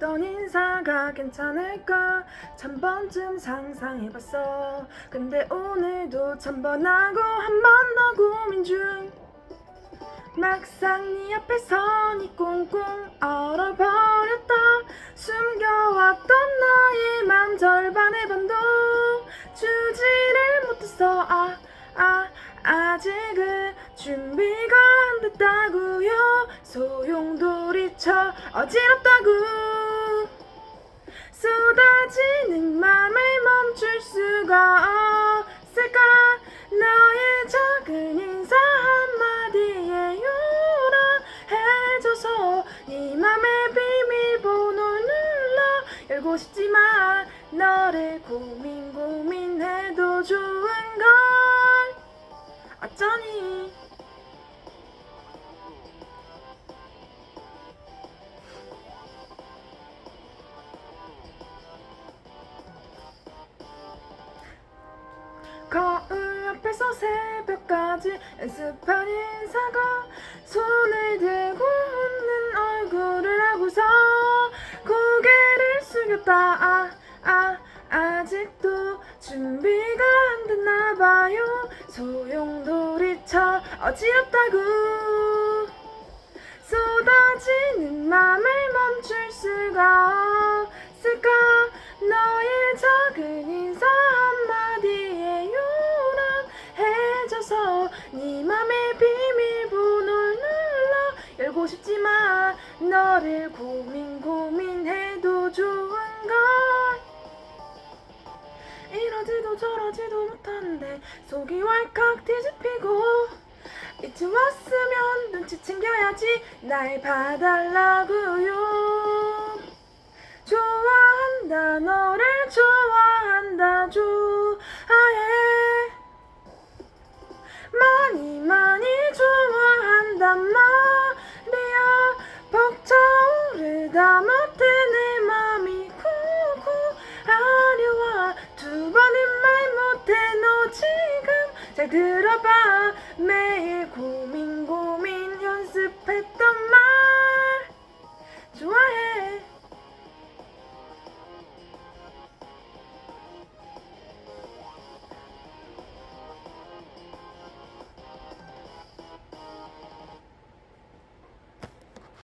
어떤 인사가 괜찮을까? 천 번쯤 상상해봤어. 근데 오늘도 천 번 하고 한 번 더 고민 중. 막상 네 앞에 서니 꽁꽁 얼어버렸다. 숨겨왔던 나의 맘 절반의 반도 주지를 못했어 아, 아, 아직은 준비가 안 됐다고요. 소용돌이쳐 어지럽다고 쏟아지는 맘을 멈출 수가 없을까? 너의 작은 인사 한마디에 요란해져서 네 맘의 비밀번호 눌러 열고 싶지만 너를 고민 고민해도 좋은 걸. 어쩌니 새벽까지 연습한 인사가 손을 들고 웃는 얼굴을 하고서 고개를 숙였다. 아, 아, 아직도 준비가 안 됐나 봐요. 소용돌이쳐 어지럽다고. 쏟아지는 맘을 멈출 수가 네 맘의 비밀번호를 눌러. 열고 싶지만 너를 고민 고민해도 좋은 걸. 이러지도 저러지도 못하는데 속이 왈칵 뒤집히고 이쯤 왔으면 눈치 챙겨야지 날 봐달라고요. 좋아한다 너를 잘 들어봐. 매일 고민 고민.